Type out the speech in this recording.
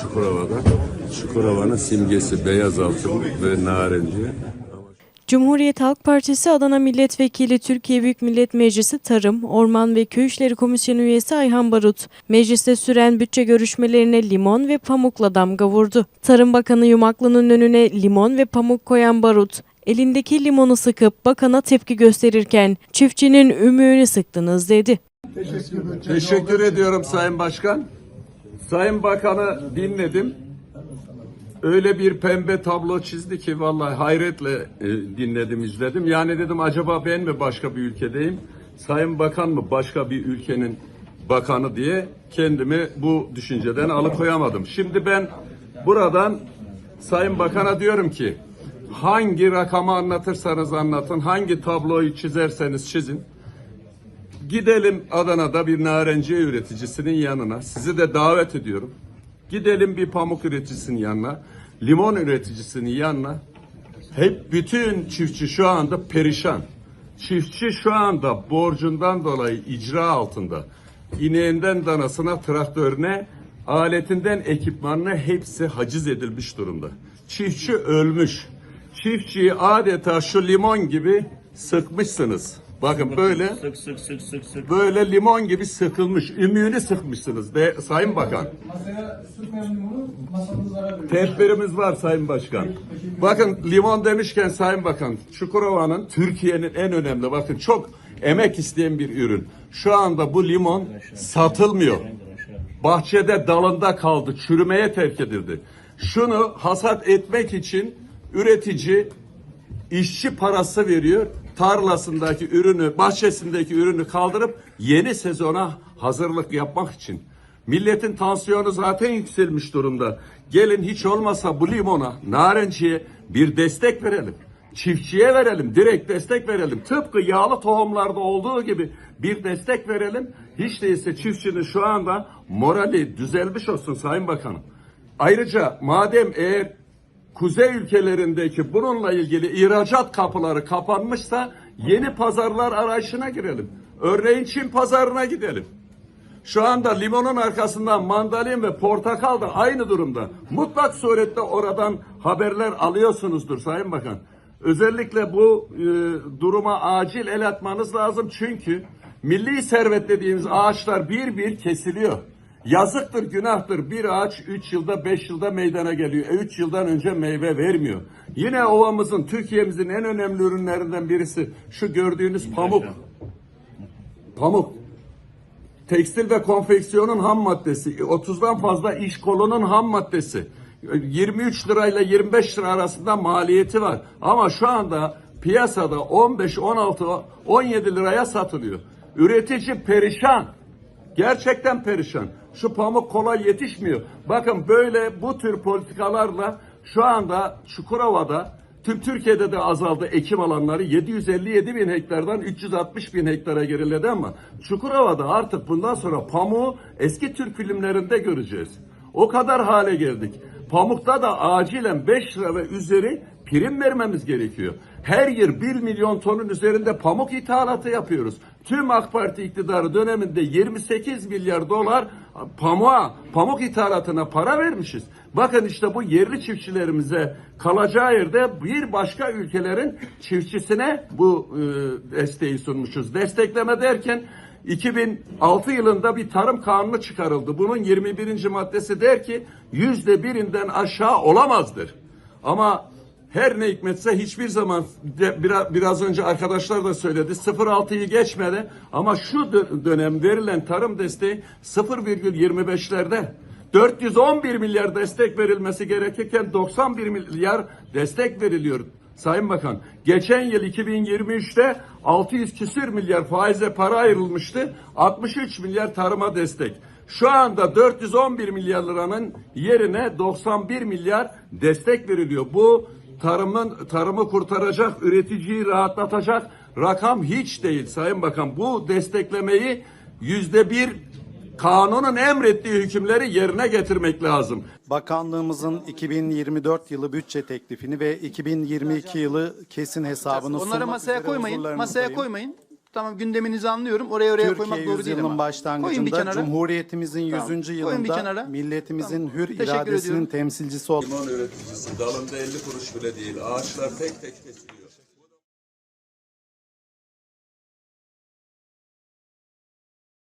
Çukurova'da. Çukurova'nın simgesi beyaz altın ve narenci. Cumhuriyet Halk Partisi Adana Milletvekili Türkiye Büyük Millet Meclisi Tarım, Orman ve Köy İşleri Komisyonu üyesi Ayhan Barut, mecliste süren bütçe görüşmelerine limon ve pamukla damga vurdu. Tarım Bakanı Yumaklı'nın önüne limon ve pamuk koyan Barut, elindeki limonu sıkıp bakana tepki gösterirken çiftçinin ümüğünü sıktınız dedi. Teşekkür ediyorum Sayın Başkan. Sayın Bakan'ı dinledim. Öyle bir pembe tablo çizdi ki vallahi hayretle e, dinledim, izledim. Yani dedim acaba ben mi başka bir ülkedeyim? Sayın Bakan mı başka bir ülkenin bakanı diye kendimi bu düşünceden alıkoyamadım. Şimdi ben buradan Sayın Bakan'a diyorum ki hangi rakamı anlatırsanız anlatın, hangi tabloyu çizerseniz çizin. Gidelim Adana'da bir narenci üreticisinin yanına. Sizi de davet ediyorum. Gidelim bir pamuk üreticisinin yanına, limon üreticisinin yanına. Hep bütün çiftçi şu anda perişan. Çiftçi şu anda borcundan dolayı icra altında. İneğinden danasına, traktörüne, aletinden ekipmanına hepsi haciz edilmiş durumda. Çiftçi ölmüş. Çiftçiyi adeta şu limon gibi sıkmışsınız. Bakın böyle Sık sık sık sık sık. böyle limon gibi sıkılmış. Ümüğünü sıkmışsınız de Sayın Bakan. Masaya sıkmayan limonu veriyor. Tedbirimiz var Sayın Başkan. Bakın limon demişken Sayın Bakan, Çukurova'nın Türkiye'nin en önemli bakın çok emek isteyen bir ürün. Şu anda bu limon satılmıyor. Bahçede dalında kaldı, çürümeye terk edildi. Şunu hasat etmek için üretici işçi parası veriyor. Tarlasındaki ürünü, bahçesindeki ürünü kaldırıp yeni sezona hazırlık yapmak için. Milletin tansiyonu zaten yükselmiş durumda. Gelin hiç olmasa bu limona, narenciye bir destek verelim. Çiftçiye verelim, direkt destek verelim. Tıpkı yağlı tohumlarda olduğu gibi bir destek verelim. Hiç değilse çiftçinin şu anda morali düzelmiş olsun Sayın Bakanım. Ayrıca madem eğer kuzey ülkelerindeki bununla ilgili ihracat kapıları kapanmışsa yeni pazarlar arayışına girelim. Örneğin Çin pazarına gidelim. Şu anda limonun arkasından mandalin ve portakal da aynı durumda. Mutlak surette oradan haberler alıyorsunuzdur Sayın Bakan. Özellikle bu e, duruma acil el atmanız lazım çünkü milli servet dediğimiz ağaçlar bir bir kesiliyor. Yazıktır, günahtır. Bir ağaç 3 yılda, 5 yılda meydana geliyor. 3 yıldan önce meyve vermiyor. Yine ovamızın, Türkiye'mizin en önemli ürünlerinden birisi şu gördüğünüz pamuk. Pamuk. Tekstil ve konfeksiyonun ham maddesi, 30'dan fazla iş kolunun ham maddesi. 23 lirayla 25 lira arasında maliyeti var. Ama şu anda piyasada 15, 16, 17 liraya satılıyor. Üretici perişan. Gerçekten perişan. Şu pamuk kolay yetişmiyor. Bakın böyle bu tür politikalarla şu anda Çukurova'da tüm Türkiye'de de azaldı ekim alanları 757 bin hektardan 360 bin hektara geriledi ama Çukurova'da artık bundan sonra pamuğu eski Türk filmlerinde göreceğiz. O kadar hale geldik. Pamukta da acilen 5 lira ve üzeri prim vermemiz gerekiyor. Her yıl 1 milyon tonun üzerinde pamuk ithalatı yapıyoruz. Tüm AK Parti iktidarı döneminde 28 milyar dolar pamuğa, pamuk ithalatına para vermişiz. Bakın işte bu yerli çiftçilerimize kalacağı yerde bir başka ülkelerin çiftçisine bu e, desteği sunmuşuz. Destekleme derken 2006 yılında bir tarım kanunu çıkarıldı. Bunun 21. maddesi der ki yüzde birinden aşağı olamazdır. Ama her ne hikmetse hiçbir zaman biraz, önce arkadaşlar da söyledi 0.6'yı geçmedi ama şu dö- dönem verilen tarım desteği 0,25'lerde 411 milyar destek verilmesi gerekirken 91 milyar destek veriliyor. Sayın Bakan, geçen yıl 2023'te 600 küsür milyar faize para ayrılmıştı. 63 milyar tarıma destek. Şu anda 411 milyar liranın yerine 91 milyar destek veriliyor. Bu tarımın tarımı kurtaracak, üreticiyi rahatlatacak rakam hiç değil Sayın Bakan. Bu desteklemeyi yüzde bir kanunun emrettiği hükümleri yerine getirmek lazım. Bakanlığımızın 2024 yılı bütçe teklifini ve 2022 yılı kesin hesabını Onları masaya üzere koymayın. Masaya koymayın. Tamam gündeminizi anlıyorum. Oraya oraya koymak Türkiye doğru değil ama. Başlangıcında kenara. Cumhuriyetimizin Tamam. 100. Koyun bir yılında kenara. milletimizin Tamam. hür Teşekkür iradesinin ediyorum. temsilcisi olan Limon üreticisi dalında 50 kuruş bile değil. Ağaçlar tek tek kesiliyor.